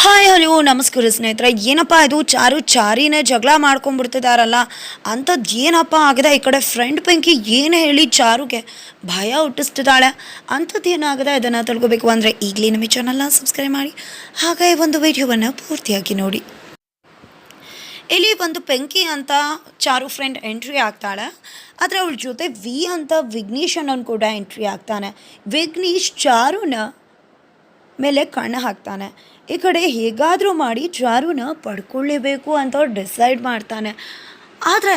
Hi, hello, ನಮಸ್ಕಾರ ಸ್ನೇಹಿತರೆ. ಏನಪ್ಪ ಇದು? ಚಾರು ಚಾರಿನೇ ಜಗಳ ಮಾಡ್ಕೊಂಡ್ಬಿಡ್ತಿದಾರಲ್ಲ. ಅಂಥದ್ದು ಏನಪ್ಪ ಆಗಿದೆ? ಈ ಕಡೆ ಫ್ರೆಂಡ್ ಪೆಂಕಿ ಏನು ಹೇಳಿ ಚಾರುಗೆ ಭಯ ಹುಟ್ಟಿಸ್ತಿದ್ದಾಳೆ. ಅಂಥದ್ದು ಏನಾಗದೆ? ಇದನ್ನು ತಿಳ್ಕೊಬೇಕು ಅಂದರೆ ಈಗಲೇ ನಮ್ಮ ಚಾನಲ್ನ ಸಬ್ಸ್ಕ್ರೈಬ್ ಮಾಡಿ. ಹಾಗೆ ಒಂದು ವೀಡಿಯೋವನ್ನು ಪೂರ್ತಿಯಾಗಿ ನೋಡಿ. ಇಲ್ಲಿ ಒಂದು ಪೆಂಕಿ ಅಂತ ಚಾರು ಫ್ರೆಂಡ್ ಎಂಟ್ರಿ ಆಗ್ತಾಳೆ ಆದರೆ ಅವಳ ಜೊತೆ ವಿ ಅಂತ ವಿಘ್ನೇಶ್ ಅನ್ನೋನು ಕೂಡ ಎಂಟ್ರಿ ಆಗ್ತಾನೆ ವಿಘ್ನೇಶ್ ಚಾರುನ ಮೇಲೆ ಕಣ್ಣು ಹಾಕ್ತಾನೆ. ಈ ಕಡೆ ಹೇಗಾದರೂ ಮಾಡಿ ಚಾರುನ ಪಡ್ಕೊಳ್ಳೇಬೇಕು ಅಂತ ಡಿಸೈಡ್ ಮಾಡ್ತಾನೆ. ಆದರೆ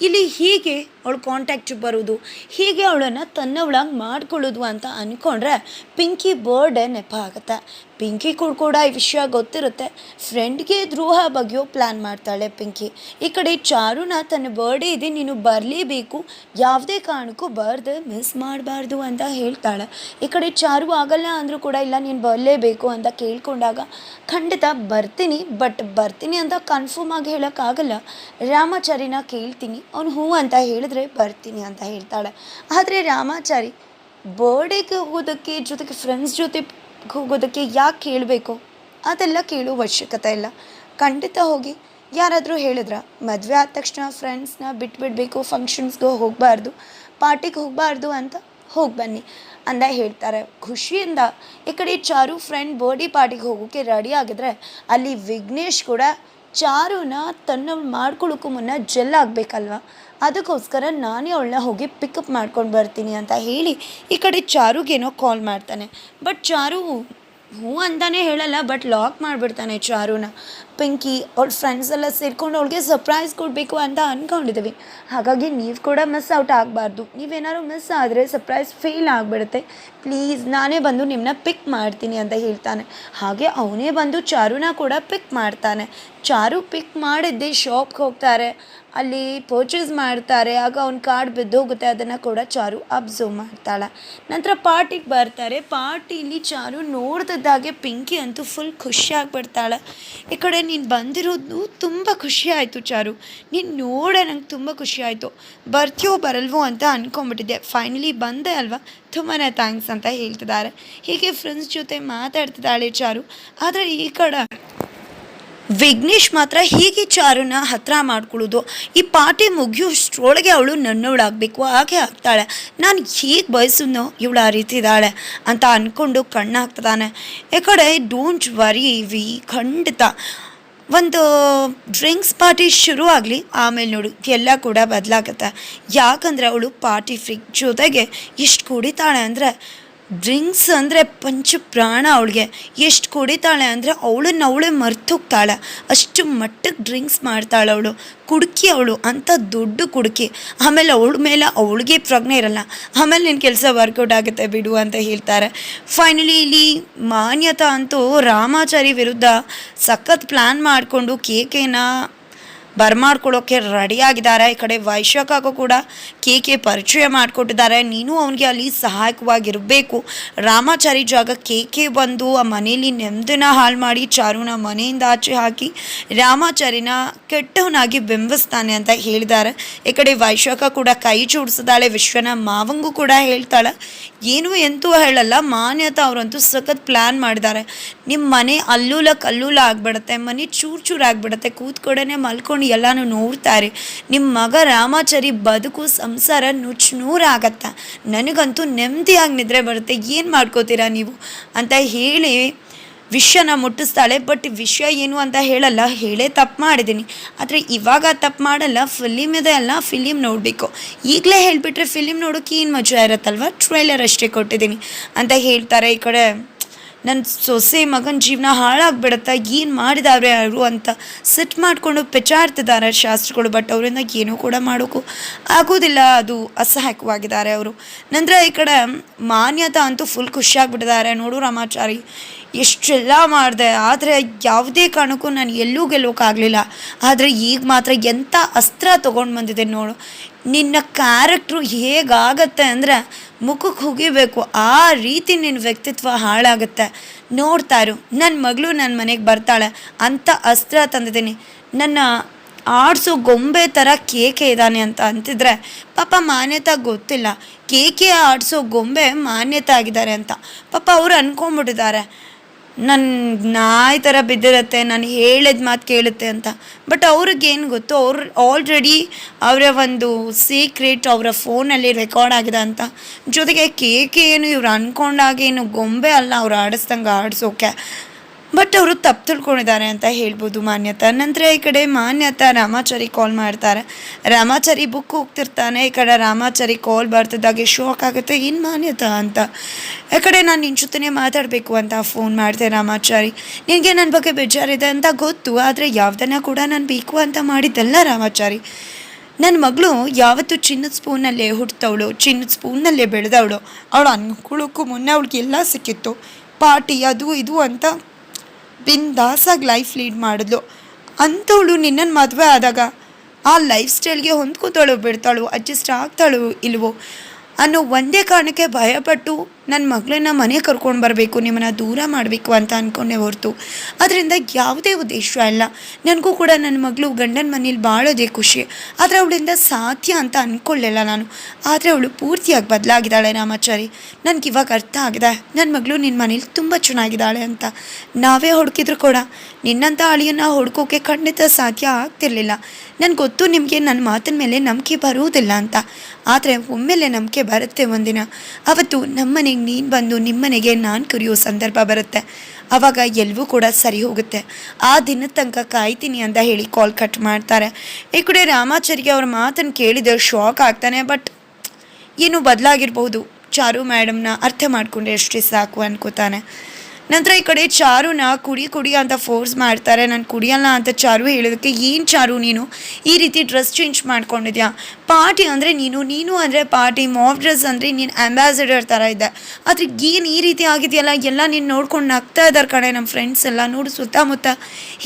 ಇಲ್ಲಿ ಹೀಗೆ ಅವಳು ಕಾಂಟ್ಯಾಕ್ಟಿಗೆ ಬರೋದು ಹೀಗೆ ಅವಳನ್ನು ತನ್ನವಳಾಗಿ ಮಾಡ್ಕೊಳ್ಳೋದು ಅಂತ ಅಂದ್ಕೊಂಡ್ರೆ ಪಿಂಕಿ ಬರ್ಡೇ ನೆಪ ಆಗುತ್ತೆ. ಪಿಂಕಿ ಕೂಡ ಕೂಡ ಈ ವಿಷಯ ಗೊತ್ತಿರುತ್ತೆ. ಫ್ರೆಂಡ್ಗೆ ದ್ರೋಹ ಬಗೆಯೋ ಪ್ಲ್ಯಾನ್ ಮಾಡ್ತಾಳೆ ಪಿಂಕಿ. ಈ ಕಡೆ ಚಾರುನ ತನ್ನ ಬರ್ಡೇ ಇದೆ, ನೀನು ಬರಲೇಬೇಕು. ಯಾವುದೇ ಕಾರಣಕ್ಕೂ ಬರ್ದು ಮಿಸ್ ಮಾಡಬಾರ್ದು ಅಂತ ಹೇಳ್ತಾಳೆ. ಈ ಕಡೆ ಚಾರು ಆಗಲ್ಲ ಅಂದರೂ ಕೂಡ ಇಲ್ಲ, ನೀನು ಬರಲೇಬೇಕು ಅಂತ ಕೇಳ್ಕೊಂಡಾಗ ಖಂಡಿತ ಬರ್ತೀನಿ ಬಟ್ ಬರ್ತೀನಿ ಅಂತ ಕನ್ಫರ್ಮ್ ಆಗಿ ಹೇಳೋಕ್ಕಾಗಲ್ಲ. ರಾಮಾಚಾರಿನ ಕೇಳ್ತೀನಿ, ಅವನು ಹ್ಞೂ ಅಂತ ಹೇಳಿದ್ರೆ ಬರ್ತೀನಿ ಅಂತ ಹೇಳ್ತಾಳೆ. ಆದರೆ ರಾಮಾಚಾರಿ, ಬರ್ಡೇಗೆ ಹೋಗೋದಕ್ಕೆ ಜೊತೆಗೆ ಫ್ರೆಂಡ್ಸ್ ಜೊತೆ ಹೋಗೋದಕ್ಕೆ ಯಾಕೆ ಕೇಳಬೇಕು ಅದೆಲ್ಲ ಕೇಳೋ ಅವಶ್ಯಕತೆ ಇಲ್ಲ. ಖಂಡಿತ ಹೋಗಿ ಯಾರಾದರೂ ಹೇಳಿದ್ರ, ಮದುವೆ ಆದ ತಕ್ಷಣ ಫ್ರೆಂಡ್ಸ್ನ ಬಿಟ್ಬಿಡಬೇಕು ಫಂಕ್ಷನ್ಸ್ಗೆ ಹೋಗಬಾರ್ದು ಪಾರ್ಟಿಗೆ ಹೋಗಬಾರ್ದು ಅಂತ ಹೋಗಿ ಬನ್ನಿ ಅಂದ ಹೇಳ್ತಾರೆ. ಖುಷಿಯಿಂದ ಈ ಕಡೆ ಚಾರು ಫ್ರೆಂಡ್ ಬರ್ಡಿ ಪಾರ್ಟಿಗೆ ಹೋಗೋಕ್ಕೆ ರೆಡಿ ಆಗಿದ್ರೆ ಅಲ್ಲಿ ವಿಘ್ನೇಶ್ ಕೂಡ ಚಾರುನ ತನ್ನ ಮಾಡ್ಕೊಳ್ಳೋಕ್ಕೂ ಮುನ್ನ ಜೆಲ್ ಆಗಬೇಕಲ್ವ? ಅದಕ್ಕೋಸ್ಕರ ನಾನೇ ಅವಳನ್ನ ಹೋಗಿ ಪಿಕಪ್ ಮಾಡ್ಕೊಂಡು ಬರ್ತೀನಿ ಅಂತ ಹೇಳಿ ಈ ಕಡೆ ಚಾರುಗೇನೋ ಕಾಲ್ ಮಾಡ್ತಾನೆ. ಬಟ್ ಚಾರು ಹ್ಞೂ ಅಂತಾನೆ ಹೇಳಲ್ಲ ಬಟ್ ಲಾಕ್ ಮಾಡಿಬಿಡ್ತಾನೆ ಚಾರುನ. ಪಿಂಕಿ, ಅವ್ಳ ಫ್ರೆಂಡ್ಸ್ ಎಲ್ಲ ಸೇರ್ಕೊಂಡು ಅವಳಿಗೆ ಸರ್ಪ್ರೈಸ್ ಕೊಡಬೇಕು ಅಂತ ಅಂದ್ಕೊಂಡಿದ್ದೀವಿ ಹಾಗಾಗಿ ನೀವು ಕೂಡ ಮಿಸ್ ಔಟ್ ಆಗಬಾರ್ದು. ನೀವೇನಾದ್ರು ಮಿಸ್ ಆದರೆ ಸರ್ಪ್ರೈಸ್ ಫೇಲ್ ಆಗಿಬಿಡುತ್ತೆ. ಪ್ಲೀಸ್ ನಾನೇ ಬಂದು ನಿಮ್ಮನ್ನ ಪಿಕ್ ಮಾಡ್ತೀನಿ ಅಂತ ಹೇಳ್ತಾನೆ. ಹಾಗೆ ಅವನೇ ಬಂದು ಚಾರುನ ಕೂಡ ಪಿಕ್ ಮಾಡ್ತಾನೆ. ಚಾರು ಪಿಕ್ ಮಾಡಿದ್ದೆ ಶಾಪ್ಗೆ ಹೋಗ್ತಾರೆ. ಅಲ್ಲಿ ಪರ್ಚೇಸ್ ಮಾಡ್ತಾರೆ. ಆಗ ಅವ್ನ ಕಾರ್ಡ್ ಬಿದ್ದೋಗುತ್ತೆ. ಅದನ್ನು ಕೂಡ ಚಾರು ಅಬ್ಸರ್ವ್ ಮಾಡ್ತಾಳೆ. ನಂತರ ಪಾರ್ಟಿಗೆ ಬರ್ತಾರೆ. ಪಾರ್ಟಿಲಿ ಚಾರು ನೋಡ್ತಿದ್ದಾಗೆ ಪಿಂಕಿ ಅಂತೂ ಫುಲ್ ಖುಷಿಯಾಗಿಬಿಡ್ತಾಳೆ ಈ ಕಡೆ ನೀನು ಬಂದಿರೋದು ತುಂಬ ಖುಷಿ ಆಯಿತು ಚಾರು. ನೀನು ನೋಡೋ ನಂಗೆ ತುಂಬ ಖುಷಿ ಆಯಿತು. ಬರ್ತೀಯೋ ಬರಲ್ವೋ ಅಂತ ಅಂದ್ಕೊಂಬಿಟ್ಟಿದ್ದೆ ಫೈನಲಿ ಬಂದೆ ಅಲ್ವಾ? ತುಂಬಾ ಥ್ಯಾಂಕ್ಸ್ ಅಂತ ಹೇಳ್ತಿದ್ದಾರೆ. ಹೀಗೆ ಫ್ರೆಂಡ್ಸ್ ಜೊತೆ ಮಾತಾಡ್ತಿದ್ದಾಳೆ ಚಾರು. ಆದರೆ ಈ ಕಡೆ ವಿಘ್ನೇಶ್ ಮಾತ್ರ ಹೀಗೆ ಚಾರುನ ಹತ್ರ ಮಾಡ್ಕೊಳ್ಳೋದು. ಈ ಪಾರ್ಟಿ ಮುಗಿಯೋಷ್ಟ್ರೊಳಗೆ ಅವಳು ನನ್ನವಳಾಗಬೇಕು ಹಾಗೆ ಆಗ್ತಾಳೆ. ನಾನು ಹೀಗೆ ಬಯಸಿದ್ನೋ ಇವಳು ಆ ರೀತಿ ಇದ್ದಾಳೆ ಅಂತ ಅಂದ್ಕೊಂಡು ಕಣ್ಣಾಗ್ತದಾನೆ ಈ ಡೋಂಟ್ ವರಿ ವಿ ಖಂಡಿತ. ಒಂದು ಡ್ರಿಂಕ್ಸ್ ಪಾರ್ಟಿ ಶುರು ಆಗಲಿ ಆಮೇಲೆ ನೋಡು ಎಲ್ಲ ಕೂಡ ಬದಲಾಗತ್ತೆ. ಯಾಕಂದರೆ ಅವಳು ಪಾರ್ಟಿ ಫ್ರಿಕ್ ಜೊತೆಗೆ ಇಷ್ಟು ಕುಡಿತಾಳೆ ಅಂದರೆ ಡ್ರಿಂಕ್ಸ್ ಅಂದರೆ ಪಂಚ ಪ್ರಾಣ ಅವಳಿಗೆ. ಎಷ್ಟು ಕುಡಿತಾಳೆ ಅಂದರೆ ಅವಳನ್ನ ಅವಳೇ ಮರ್ತೋಗ್ತಾಳೆ. ಅಷ್ಟು ಮಟ್ಟಕ್ಕೆ ಡ್ರಿಂಕ್ಸ್ ಮಾಡ್ತಾಳೆ ಅವಳು. ಕುಡುಕಿ ಅವಳು ಅಂಥ ದೊಡ್ಡ ಕುಡುಕಿ. ಆಮೇಲೆ ಅವಳ ಮೇಲೆ ಅವಳಿಗೆ ಪ್ರಜ್ಞೆ ಇರಲ್ಲ. ಆಮೇಲೆ ನಿನ್ನ ಕೆಲಸ ವರ್ಕೌಟ್ ಆಗುತ್ತೆ ಬಿಡು ಅಂತ ಹೇಳ್ತಾರೆ. ಫೈನಲಿ ಇಲ್ಲಿ ಮಾನ್ಯತಾ ಅಂತೂ ರಾಮಾಚಾರಿ ವಿರುದ್ಧ ಸಖತ್ ಪ್ಲ್ಯಾನ್ ಮಾಡಿಕೊಂಡು ಕೇಕೇನ ಬರ್ಮಾಡ್ಕೊಳ್ಳೋಕ್ಕೆ ರೆಡಿಯಾಗಿದ್ದಾರೆ. ಈ ಕಡೆ ವೈಶಾಖಗೂ ಕೂಡ ಕೇಕೆ ಪರಿಚಯ ಮಾಡಿಕೊಟ್ಟಿದ್ದಾರೆ. ನೀನು ಅವನಿಗೆ ಅಲ್ಲಿ ಸಹಾಯಕವಾಗಿರಬೇಕು. ರಾಮಾಚಾರಿ ಜಾಗ ಕೇಕೆ ಬಂದು ಆ ಮನೆಯಲ್ಲಿ ನೆಮ್ಮದಿನ ಹಾಳು ಮಾಡಿ ಚಾರುನ ಮನೆಯಿಂದ ಆಚೆ ಹಾಕಿ ರಾಮಾಚಾರಿನ ಕೆಟ್ಟವನಾಗಿ ಬಿಂಬಿಸ್ತಾನೆ ಅಂತ ಹೇಳಿದ್ದಾರೆ. ಈ ಕಡೆ ವೈಶಾಖ ಕೂಡ ಕೈ ಜೋಡಿಸಿದಾಳೆ ವಿಶ್ವನ ಮಾವಂಗೂ ಕೂಡ ಹೇಳ್ತಾಳೆ. ಏನು ಎಂತೂ ಹೇಳಲ್ಲ, ಮಾನ್ಯತಾ ಅವರಂತೂ ಸಖತ್ ಪ್ಲ್ಯಾನ್ ಮಾಡಿದ್ದಾರೆ. ನಿಮ್ಮ ಮನೆ ಅಲ್ಲೂಲ ಕಲ್ಲೂಲ ಆಗಿಬಿಡತ್ತೆ, ಮನೆ ಚೂರು ಚೂರು ಆಗಿಬಿಡುತ್ತೆ ಕೂತ್ಕೊಡೇ ಮಲ್ಕೊಂಡು ಎಲ್ಲನೂ ನೋಡ್ತಾರೆ ನಿಮ್ಮ ಮಗ ರಾಮಾಚಾರಿ ಬದುಕು, ಸಂಸಾರ ನುಚ್ಚು ನೂರಾಗತ್ತೆ ನನಗಂತೂ ನೆಮ್ಮದಿಯಾಗಿ ನಿದ್ರೆ ಬರುತ್ತೆ, ಏನು ಮಾಡ್ಕೋತೀರಾ ನೀವು? ಅಂತ ಹೇಳಿ ವಿಷಯನ ಮುಟ್ಟಿಸ್ತಾಳೆ ಬಟ್ ವಿಷಯ ಏನು ಅಂತ ಹೇಳಲ್ಲ, ಹೇಳೇ ತಪ್ಪು ಮಾಡಿದ್ದೀನಿ. ಆದರೆ ಇವಾಗ ತಪ್ಪು ಮಾಡಲ್ಲ ಫಿಲಿಮ್ ಇದೆ ಅಲ್ಲ ಫಿಲಿಮ್ ನೋಡಬೇಕು. ಈಗಲೇ ಹೇಳಿಬಿಟ್ರೆ ಫಿಲಿಮ್ ನೋಡೋಕೆ ಏನು ಮಜಾ ಇರುತ್ತಲ್ವ? ಟ್ರೈಲರ್ ಅಷ್ಟೇ ಕೊಟ್ಟಿದ್ದೀನಿ. ಅಂತ ಹೇಳ್ತಾರೆ ಈ ಕಡೆ. ನನ್ನ ಸೊಸೆ ಮಗನ ಜೀವನ ಹಾಳಾಗ್ಬಿಡುತ್ತಾ ಏನು ಮಾಡಿದಾರೆ ಅವರು ಅಂತ ಸಿಟ್ ಮಾಡಿಕೊಂಡು ಪೆಚಾಡ್ತಿದ್ದಾರೆ ಶಾಸ್ತ್ರಿಗಳು ಬಟ್ ಅವರಿಂದ ಏನೂ ಕೂಡ ಮಾಡೋಕ್ಕೂ ಆಗೋದಿಲ್ಲ. ಅದು ಅಸಹಾಯಕವಾಗಿದ್ದಾರೆ ಅವರು. ನಂತರ ಈ ಕಡೆ ಮಾನ್ಯತಾ ಅಂತೂ ಫುಲ್ ಖುಷಿಯಾಗಿಬಿಟ್ಟಿದ್ದಾರೆ. ನೋಡು ರಾಮಾಚಾರಿ, ಎಷ್ಟೆಲ್ಲ ಮಾಡಿದೆ. ಆದರೆ ಯಾವುದೇ ಕಾರಣಕ್ಕೂ ನಾನು ಎಲ್ಲೂ ಗೆಲ್ಲೋಕ್ಕಾಗಲಿಲ್ಲ ಆದರೆ ಈಗ ಮಾತ್ರ ಎಂಥ ಅಸ್ತ್ರ ತೊಗೊಂಡು ಬಂದಿದೆ ನೋಡು. ನಿನ್ನ ಕ್ಯಾರೆಕ್ಟ್ರು ಹೇಗಾಗತ್ತೆ ಅಂದರೆ ಮುಖಕ್ಕೆ ಹುಗಿಬೇಕು, ಆ ರೀತಿ ನಿನ್ನ ವ್ಯಕ್ತಿತ್ವ ಹಾಳಾಗುತ್ತೆ. ನೋಡ್ತಾ ಇರು ನನ್ನ ಮಗಳು ನನ್ನ ಮನೆಗೆ ಬರ್ತಾಳೆ, ಅಂತ ಅಸ್ತ್ರ ತಂದಿದ್ದೀನಿ. ನನ್ನ ಆಡಿಸೋ ಗೊಂಬೆ ಥರ ಕೇಕೆ ಇದ್ದಾನೆ ಅಂತ ಅಂತಿದ್ರೆ, ಪಾಪ ಮಾನ್ಯತಾ ಗೊತ್ತಿಲ್ಲ. ಕೇಕೆ ಆಡಿಸೋ ಗೊಂಬೆ ಮಾನ್ಯತೆ ಆಗಿದ್ದಾರೆ ಅಂತ. ಪಾಪ ಅವ್ರು ಅಂದ್ಕೊಂಬಿಟ್ಟಿದ್ದಾರೆ ನನ್ನ ನಾಯಿ ಥರ ಬಿದ್ದಿರತ್ತೆ, ನಾನು ಹೇಳಿದ ಮಾತು ಕೇಳುತ್ತೆ ಅಂತ. ಬಟ್ ಅವ್ರಿಗೇನು ಗೊತ್ತು, ಅವ್ರು ಆಲ್ರೆಡಿ ಅವರ ಒಂದು ಸೀಕ್ರೆಟ್ ಅವರ ಫೋನಲ್ಲಿ ರೆಕಾರ್ಡ್ ಆಗಿದೆ ಅಂತ. ಜೊತೆಗೆ ಕೇಕೆ ಏನು ಇವ್ರು ಅನ್ಕೊಂಡಾಗ ಏನು ಗೊಂಬೆ ಅಲ್ಲ, ಅವ್ರು ಆಡಿಸ್ದಂಗೆ ಆಡಿಸೋಕೆ. ಬಟ್ ಅವರು ತಪ್ಪು ತಿಳ್ಕೊಂಡಿದ್ದಾರೆ ಅಂತ ಹೇಳ್ಬೋದು ಮಾನ್ಯತಾ. ನಂತರ ಈ ಕಡೆ ಮಾನ್ಯತಾ ರಾಮಾಚಾರಿ ಕಾಲ್ ಮಾಡ್ತಾರೆ. ರಾಮಾಚಾರಿ ಬುಕ್ ಹೋಗ್ತಿರ್ತಾನೆ. ಈ ಕಡೆ ರಾಮಾಚಾರಿ ಕಾಲ್ ಬರ್ತಿದ್ದಾಗೆ ಶಾಕ್ ಆಗುತ್ತೆ. ಏನು ಮಾನ್ಯತಾ ಅಂತ. ಈ ಕಡೆ ನಾನು ನಿನ್ನ ಜೊತೆನೇ ಮಾತಾಡಬೇಕು ಅಂತ ಫೋನ್ ಮಾಡಿದೆ ರಾಮಾಚಾರಿ. ನಿನಗೆ ನನ್ನ ಬಗ್ಗೆ ಬೇಜಾರಿದೆ ಅಂತ ಗೊತ್ತು. ಆದರೆ ಯಾವುದನ್ನ ಕೂಡ ನಾನು ಬೇಕು ಅಂತ ಮಾಡಿದ್ದಲ್ಲ ರಾಮಾಚಾರಿ. ನನ್ನ ಮಗಳು ಯಾವತ್ತು ಚಿನ್ನದ ಸ್ಪೂನಲ್ಲೇ ಹುಟ್ಟವಳು ಚಿನ್ನದ ಸ್ಪೂನಲ್ಲೇ ಬೆಳೆದವಳು. ಅವಳು ಅನ್ಕೊಳ್ಳೋಕ್ಕೂ ಮುನ್ನೆ ಅವಳಿಗೆ ಎಲ್ಲ ಸಿಕ್ಕಿತ್ತು. ಪಾರ್ಟಿ ಅದು ಇದು ಅಂತ ಬಿಂದಾಸಾಗಿ ಲೈಫ್ ಲೀಡ್ ಮಾಡಿದ್ಲು. ಅಂಥವಳು ನಿನ್ನನ್ನು ಮದುವೆ ಆದಾಗ ಆ ಲೈಫ್ ಸ್ಟೈಲ್ಗೆ ಹೊಂದ್ಕೊತಾಳು ಬಿಡ್ತಾಳು, ಅಡ್ಜಸ್ಟ್ ಆಗ್ತಾಳು ಇಲ್ವೋ ಅನ್ನೋ ಒಂದೇ ಕಾರಣಕ್ಕೆ ಭಯಪಟ್ಟು ನನ್ನ ಮಗಳನ್ನ ಮನೆ ಕರ್ಕೊಂಡು ಬರಬೇಕು, ನಿಮ್ಮನ್ನು ದೂರ ಮಾಡಬೇಕು ಅಂತ ಅಂದ್ಕೊಂಡೆ ಹೊರತು. ಅದರಿಂದ ಯಾವುದೇ ಉದ್ದೇಶ ಇಲ್ಲ. ನನಗೂ ಕೂಡ ನನ್ನ ಮಗಳು ಗಂಡನ ಮನೇಲಿ ಬಾಳೋದೇ ಖುಷಿ. ಆದರೆ ಅವಳಿಂದ ಸಾಧ್ಯ ಅಂತ ಅಂದ್ಕೊಳ್ಳಿಲ್ಲ ನಾನು. ಆದರೆ ಅವಳು ಪೂರ್ತಿಯಾಗಿ ಬದಲಾಗಿದ್ದಾಳೆ ರಾಮಾಚಾರಿ. ನನಗೆ ಇವಾಗ ಅರ್ಥ ಆಗಿದೆ. ನನ್ನ ಮಗಳು ನಿನ್ನ ಮನೇಲಿ ತುಂಬ ಚೆನ್ನಾಗಿದ್ದಾಳೆ ಅಂತ. ನಾವೇ ಹುಡುಕಿದ್ರು ಕೂಡ. ನಿನ್ನಂಥ ಅಳಿಯನ್ನು ಹುಡ್ಕೋಕೆ ಖಂಡಿತ ಸಾಧ್ಯ ಆಗ್ತಿರಲಿಲ್ಲ. ನನಗೆ ಗೊತ್ತು ನಿಮಗೆ ನನ್ನ ಮಾತಿನ ಮೇಲೆ ನಂಬಿಕೆ ಬರುವುದಿಲ್ಲ ಅಂತ. ಆದರೆ ಒಮ್ಮೆಲೆ ನಂಬಿಕೆ ಬರುತ್ತೆ ಒಂದಿನ. ಅವತ್ತು ನಮ್ಮನೆಗೆ ನೀನು ಬಂದು ನಿಮ್ಮನೆಗೆ ನಾನು ಕರೆಯೋ ಸಂದರ್ಭ ಬರುತ್ತೆ. ಆವಾಗ ಎಲ್ಲವೂ ಕೂಡ ಸರಿ ಹೋಗುತ್ತೆ. ಆ ದಿನದ ತನಕ ಕಾಯ್ತೀನಿ ಅಂತ ಹೇಳಿ ಕಾಲ್ ಕಟ್ ಮಾಡ್ತಾರೆ. ಈ ಕಡೆ ರಾಮಾಚಾರ್ಯ ಅವ್ರ ಮಾತನ್ನು ಕೇಳಿದ ಶಾಕ್ ಆಗ್ತಾನೆ ಬಟ್ ಏನು ಬದಲಾಗಿರ್ಬೋದು. ಚಾರು ಮೇಡಮ್ನ ಅರ್ಥ ಮಾಡಿಕೊಂಡ್ರೆ ಅಷ್ಟೇ ಸಾಕು ಅನ್ಕೋತಾನೆ. ನಂತರ ಈ ಕಡೆ ಚಾರುನ ಕುಡಿ ಕುಡಿ ಅಂತ ಫೋರ್ಸ್ ಮಾಡ್ತಾರೆ. ನಾನು ಕುಡಿಯಲ್ಲ ಅಂತ ಚಾರು ಹೇಳೋದಕ್ಕೆ ಏನು ಚಾರು ನೀನು? ಈ ರೀತಿ ಡ್ರೆಸ್ ಚೇಂಜ್ ಮಾಡ್ಕೊಂಡಿದ್ಯಾ? ಪಾರ್ಟಿ ಅಂದರೆ ನೀನು. ನೀನು ಅಂದರೆ ಪಾರ್ಟಿ ಮಾಫ್ ಡ್ರೆಸ್ ಅಂದರೆ ನೀನು ಅಂಬಾಸಿಡರ್ ಥರ ಇದ್ದೆ. ಆದರೆ ಏನು ಈ ರೀತಿ ಆಗಿದೆಯಲ್ಲ? ಎಲ್ಲ ನೀನು ನೋಡ್ಕೊಂಡು ನಗ್ತಾ ಇದ್ದಾರೆ ಕಣೆ ನಮ್ಮ ಫ್ರೆಂಡ್ಸ್ ಎಲ್ಲ. ನೋಡು ಸುತ್ತಮುತ್ತ.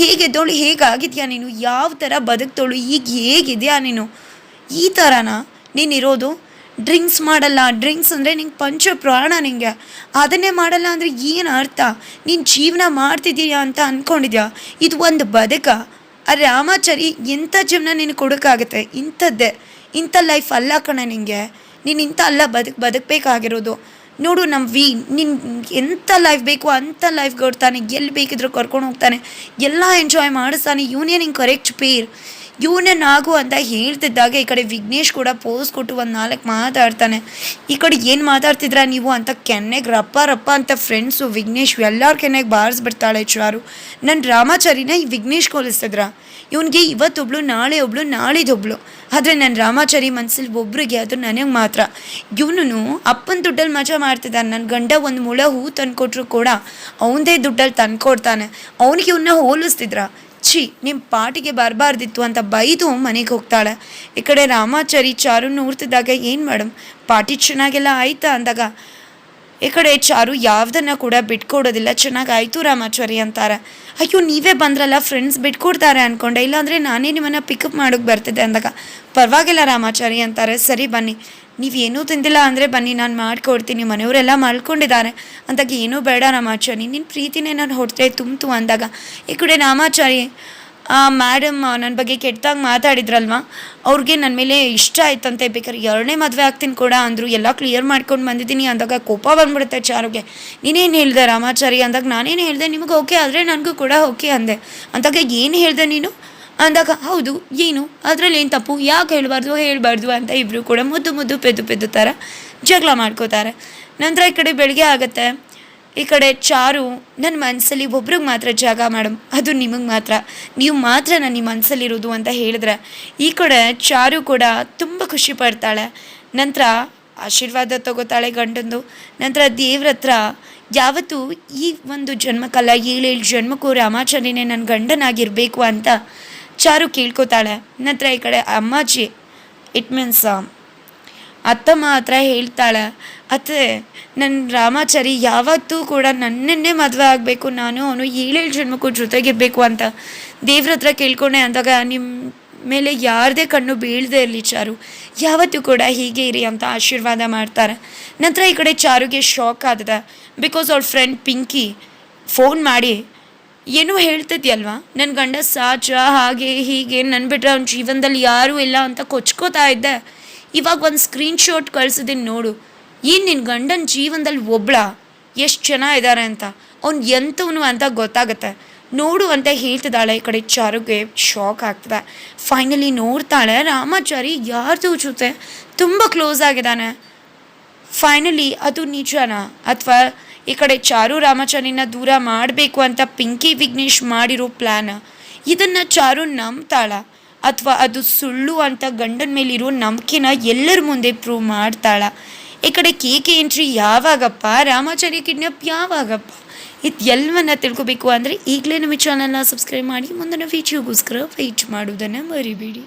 ಹೇಗೆದ್ದೋಳು ಹೇಗಾಗಿದೆಯಾ ನೀನು? ಯಾವ ಥರ ಬದುಕ್ತೋಳು ಈಗ ಹೇಗಿದೆಯಾ ನೀನು? ಈ ಥರನಾ ನೀನಿರೋದು ಡ್ರಿಂಕ್ಸ್ ಮಾಡಲ್ಲ. ಡ್ರಿಂಕ್ಸ್ ಅಂದರೆ ನಿಂಗೆ ಪಂಚ ಪ್ರಾಣ ನಿಂಗೆ. ಅದನ್ನೇ ಮಾಡಲ್ಲ ಅಂದರೆ ಏನು ಅರ್ಥ? ನೀನು ಜೀವನ ಮಾಡ್ತಿದ್ದೀಯಾ ಅಂತ ಅಂದ್ಕೊಂಡಿದ್ಯಾ ಇದು ಒಂದು ಬದುಕ. ಆ ರಾಮಾಚಾರಿ ಎಂಥ ಜೀವನ ನಿನಗೆ ಕೊಡೋಕ್ಕಾಗುತ್ತೆ? ಇಂಥದ್ದೇ. ಇಂಥ ಲೈಫ್ ಅಲ್ಲ ಕಣ ನಿಂಗೆ. ನೀನು ಇಂಥ ಅಲ್ಲ ಬದುಕು, ಬದುಕಬೇಕಾಗಿರೋದು. ನೋಡು ನಮ್ಮ ವಿ ನಿನ್ ಎಂಥ ಲೈಫ್ ಬೇಕು ಅಂಥ ಲೈಫ್ ಕೊಡ್ತಾನೆ ಎಲ್ಲಿ ಬೇಕಿದ್ರೂ ಕರ್ಕೊಂಡು ಹೋಗ್ತಾನೆ. ಎಲ್ಲ ಎಂಜಾಯ್ ಮಾಡಿಸ್ತಾನೆ. ಇವನೇ ನಿಂಗೆ ಕರೆಕ್ಟ್ ಪೇರ್ ಇವನೇ ನಾಗು ಅಂತ ಹೇಳ್ತಿದ್ದಾಗ, ಈ ಕಡೆ ವಿಘ್ನೇಶ್ ಕೂಡ ಪೋಸ್ ಕೊಟ್ಟು ಒಂದು ನಾಲ್ಕು ಮಾತಾಡ್ತಾನೆ. ಈ ಕಡೆ ಏನು ಮಾತಾಡ್ತಿದ್ರ ನೀವು ಅಂತ ಕೆನ್ನೆಗೆ ರಪ್ಪ ರಪ್ಪ ಅಂತ ಫ್ರೆಂಡ್ಸು ವಿಘ್ನೇಶ್ ಎಲ್ಲರ ಕೆನ್ನೆಗೆ ಬಾರಿಸ್ಬಿಡ್ತಾಳೆ ಚಾರು. ನನ್ನ ರಾಮಾಚಾರಿನ ಈ ವಿಘ್ನೇಶ್ ಹೋಲಿಸ್ತಿದ್ರ ಇವನಿಗೆ ಇವತ್ತೊಬ್ಳು ನಾಳೆ ಒಬ್ಳು ನಾಳಿದೊಬ್ಳು. ಆದರೆ ನನ್ನ ರಾಮಾಚಾರಿ ಮನಸ್ಸಲ್ಲಿ ಒಬ್ರಿಗೆ ಅದು ನನಗೆ ಮಾತ್ರ. ಇವನು ಅಪ್ಪನ ದುಡ್ಡಲ್ಲಿ ಮಜಾ ಮಾಡ್ತಿದ್ದಾನೆ ನನ್ನ ಗಂಡ ಒಂದು ಮುಳ ಹೂ ತಂದ್ಕೊಟ್ರು ಕೂಡ ಅವನದೇ ದುಡ್ಡಲ್ಲಿ ತಂದ್ಕೊಡ್ತಾನೆ. ಅವನಿಗೆ ಇವನ್ನ ಹೋಲಿಸ್ತಿದ್ರ? ಛೀ ನಿಮ್ಮ ಪಾಟಿಗೆ ಬರಬಾರ್ದಿತ್ತು ಅಂತ ಬೈದು ಮನೆಗೆ ಹೋಗ್ತಾಳೆ. ಈ ಕಡೆ ರಾಮಾಚಾರಿ ಚಾರು ನೋಡ್ತಿದ್ದಾಗ ಏನು ಮಾಡಮ್ ಪಾಟಿ ಚೆನ್ನಾಗೆಲ್ಲ ಆಯ್ತಾ? ಅಂದಾಗ ಈ ಕಡೆ ಚಾರು ಯಾವ್ದನ್ನ ಕೂಡ ಬಿಟ್ಕೊಡೋದಿಲ್ಲ. ಚೆನ್ನಾಗಿ ಆಯಿತು ರಾಮಾಚಾರಿ ಅಂತಾರೆ. ಅಯ್ಯೋ, ನೀವೇ ಬಂದ್ರಲ್ಲ ಫ್ರೆಂಡ್ಸ್ ಬಿಟ್ಕೊಡ್ತಾರೆ ಅನ್ಕೊಂಡೆ. ಇಲ್ಲಾಂದರೆ ನಾನೇ ನಿಮ್ಮನ್ನು ಪಿಕಪ್ ಮಾಡೋಕ್ಕೆ ಬರ್ತಿದ್ದೆ ಅಂದಾಗ. ಪರವಾಗಿಲ್ಲ ರಾಮಾಚಾರಿ ಅಂತಾರೆ. ಸರಿ ಬನ್ನಿ. ನೀವು ಏನೂ ತಿಂದಿಲ್ಲ ಅಂದರೆ ಬನ್ನಿ, ನಾನು ಮಾಡಿಕೊಡ್ತೀನಿ. ಮನೆಯವರೆಲ್ಲ ಮಲ್ಕೊಂಡಿದ್ದಾರೆ. ಅಂದಾಗ, ಏನೂ ಬೇಡ ರಾಮಾಚಾರಿ. ನಿನ್ನ ಪ್ರೀತಿನೇ ನಾನು ಹೊರತೆ ತುಂಬಿತು ಅಂದಾಗ. ಈ ಕಡೆ ರಾಮಾಚಾರಿ ಮ್ಯಾಡಮ್ ನನ್ನ ಬಗ್ಗೆ ಕೆಟ್ಟದಾಗ ಮಾತಾಡಿದ್ರಲ್ವಾ? ಅವ್ರಿಗೆ ನನ್ನ ಮೇಲೆ ಇಷ್ಟ ಆಯ್ತಂತೆ ಬೇಕಾದ್ರೆ ಎರಡನೇ ಮದುವೆ ಆಗ್ತೀನಿ ಕೂಡ ಅಂದರು, ಎಲ್ಲ ಕ್ಲಿಯರ್ ಮಾಡ್ಕೊಂಡು ಬಂದಿದ್ದೀನಿ ಅಂದಾಗ ಕೋಪ ಬಂದ್ಬಿಡುತ್ತೆ ಚಾರುಗೆ. ನೀನೇನು ಹೇಳಿದೆ ರಾಮಾಚಾರಿ ಅಂದಾಗ ನಾನೇನು ಹೇಳಿದೆ? ನಿಮಗೆ ಓಕೆ ಆದರೆ ನನಗೂ ಕೂಡ ಓಕೆ ಅಂದೆ. ಅಂದಾಗ ಏನು ಹೇಳಿದೆ ನೀನು? ಅಂದಾಗ, ಹೌದು, ಏನು? ಅದರಲ್ಲಿ ಏನು ತಪ್ಪು? ಯಾಕೆ ಹೇಳಬಾರ್ದು? ಹೇಳಬಾರ್ದು ಅಂತ ಇಬ್ಬರು ಕೂಡ ಮುದ್ದು ಮುದ್ದು ಪೆದ್ದು ಪೆದ್ದು ಥರ ಜಗಳ ಮಾಡ್ಕೋತಾರೆ. ನಂತರ ಈ ಕಡೆ ಬೆಳಗ್ಗೆ ಆಗುತ್ತೆ. ಈ ಕಡೆ ಚಾರು ನನ್ನ ಮನಸ್ಸಲ್ಲಿ ಒಬ್ರಿಗೆ ಮಾತ್ರ ಜಾಗ ಮೇಡಮ್, ಅದು ನಿಮಗೆ ಮಾತ್ರ. ನೀವು ಮಾತ್ರ ನನ್ನ ನಿಮ್ಮ ಮನಸ್ಸಲ್ಲಿರೋದು ಅಂತ ಹೇಳಿದ್ರೆ, ಈ ಕಡೆ ಚಾರು ಕೂಡ ತುಂಬ ಖುಷಿ ಪಡ್ತಾಳೆ. ನಂತರ ಆಶೀರ್ವಾದ ತಗೋತಾಳೆ ಗಂಡಂದು. ನಂತರ ದೇವ್ರ ಹತ್ರ, ಯಾವತ್ತೂ ಈ ಒಂದು ಜನ್ಮಕ್ಕಲ್ಲ ಏಳೇಳು ಜನ್ಮಕ್ಕೂ ರಾಮಾಚಾರ್ಯನೇ ನನ್ನ ಗಂಡನಾಗಿರಬೇಕು ಅಂತ ಚಾರು ಕೇಳ್ಕೊತಾಳೆ. ನಂತರ ಈ ಕಡೆ ಅಮ್ಮಾಜಿ, ಇಟ್ ಮೀನ್ಸ್ ಅತ್ತಮ್ಮ ಮಾತ್ರ ಹೇಳ್ತಾಳೆ, ಅತ್ತೆ ನನ್ನ ರಾಮಾಚಾರಿ ಯಾವತ್ತೂ ಕೂಡ ನನ್ನನ್ನೇ ಮದುವೆ ಆಗಬೇಕು, ನಾನು ಅವನು ಏಳೇಳು ಜನ್ಮಕ್ಕೂ ಜೊತೆಗಿರಬೇಕು ಅಂತ ದೇವ್ರ ಹತ್ರ ಕೇಳ್ಕೊಂಡೆ ಅಂದಾಗ ನಿಮ್ಮ ಮೇಲೆ ಯಾರದೇ ಕಣ್ಣು ಬೀಳದೆ ಇರಲಿ ಚಾರು, ಯಾವತ್ತೂ ಕೂಡ ಹೀಗೆ ಇರಿ ಅಂತ ಆಶೀರ್ವಾದ ಮಾಡ್ತಾರೆ. ನಂತರ ಈ ಕಡೆ ಚಾರುಗೆ ಶಾಕ್ ಆದದ ಬಿಕಾಸ್ ಅವ್ರ ಫ್ರೆಂಡ್ ಪಿಂಕಿ ಫೋನ್ ಮಾಡಿ, ಏನೋ ಹೇಳ್ತಿದ್ಯಲ್ವಾ? ನನ್ನ ಗಂಡ ಸಾಚ, ಹಾಗೆ ಹೀಗೆ ನನ್ನ ಬಿಟ್ಟರೆ ಅವ್ನ ಜೀವನದಲ್ಲಿ ಯಾರೂ ಇಲ್ಲ ಅಂತ ಕೊಚ್ಕೋತಾ ಇದ್ದೆ. ಇವಾಗ ಒಂದು ಸ್ಕ್ರೀನ್ ಶಾಟ್ ಕಳ್ಸಿದ್ದೀನಿ ನೋಡು. ಏನು ನಿನ್ನ ಗಂಡನ ಜೀವನದಲ್ಲಿ ಒಬ್ಳ? ಎಷ್ಟು ಜನ ಇದ್ದಾರೆ ಅಂತ. ಅವ್ನು ಎಂಥವನು ಅಂತ ಗೊತ್ತಾಗುತ್ತೆ. ನೋಡು ಅಂತ ಹೇಳ್ತಿದ್ದಾಳೆ. ಈ ಕಡೆ ಚಾರುಗೆ ಶಾಕ್ ಆಗ್ತದೆ. ಫೈನಲಿ ನೋಡ್ತಾಳೆ. ರಾಮಾಚಾರಿ ಯಾರ್ದು ಜೊತೆ ತುಂಬ ಕ್ಲೋಸ್ ಆಗಿದ್ದಾನೆ. ಫೈನಲಿ ಅದು ನಿಜನಾ? ಅಥವಾ ಈ ಕಡೆ ಚಾರು ರಾಮಾಚಾರಿನ ದೂರ ಮಾಡಬೇಕು ಅಂತ ಪಿಂಕಿ ವಿಘ್ನೇಶ್ ಮಾಡಿರೋ ಪ್ಲ್ಯಾನ್ ಇದನ್ನು ಚಾರು ನಂಬ್ತಾಳ? ಅಥವಾ ಅದು ಸುಳ್ಳು ಅಂತ ಗಂಡನ ಮೇಲಿರೋ ನಂಬಿಕೆನ ಎಲ್ಲರ ಮುಂದೆ ಪ್ರೂವ್ ಮಾಡ್ತಾಳ. ಈ ಕಡೆ ಕೆ ಕೆ ಎಂಟ್ರಿ ಯಾವಾಗಪ್ಪ? ರಾಮಾಚಾರ್ಯ ಕಿಡ್ನಾಪ್ ಯಾವಾಗಪ್ಪ? ಇದು ಎಲ್ಲವನ್ನ ತಿಳ್ಕೊಬೇಕು ಅಂದರೆ ಈಗಲೇ ನಮ್ಮ ಚಾನಲ್ನ ಸಬ್ಸ್ಕ್ರೈಬ್ ಮಾಡಿ, ಮುಂದಿನ ವೀಡಿಯೋಗೋಸ್ಕರ ವೆಯ್ಟ್ ಮಾಡೋದನ್ನು ಮರಿಬೇಡಿ.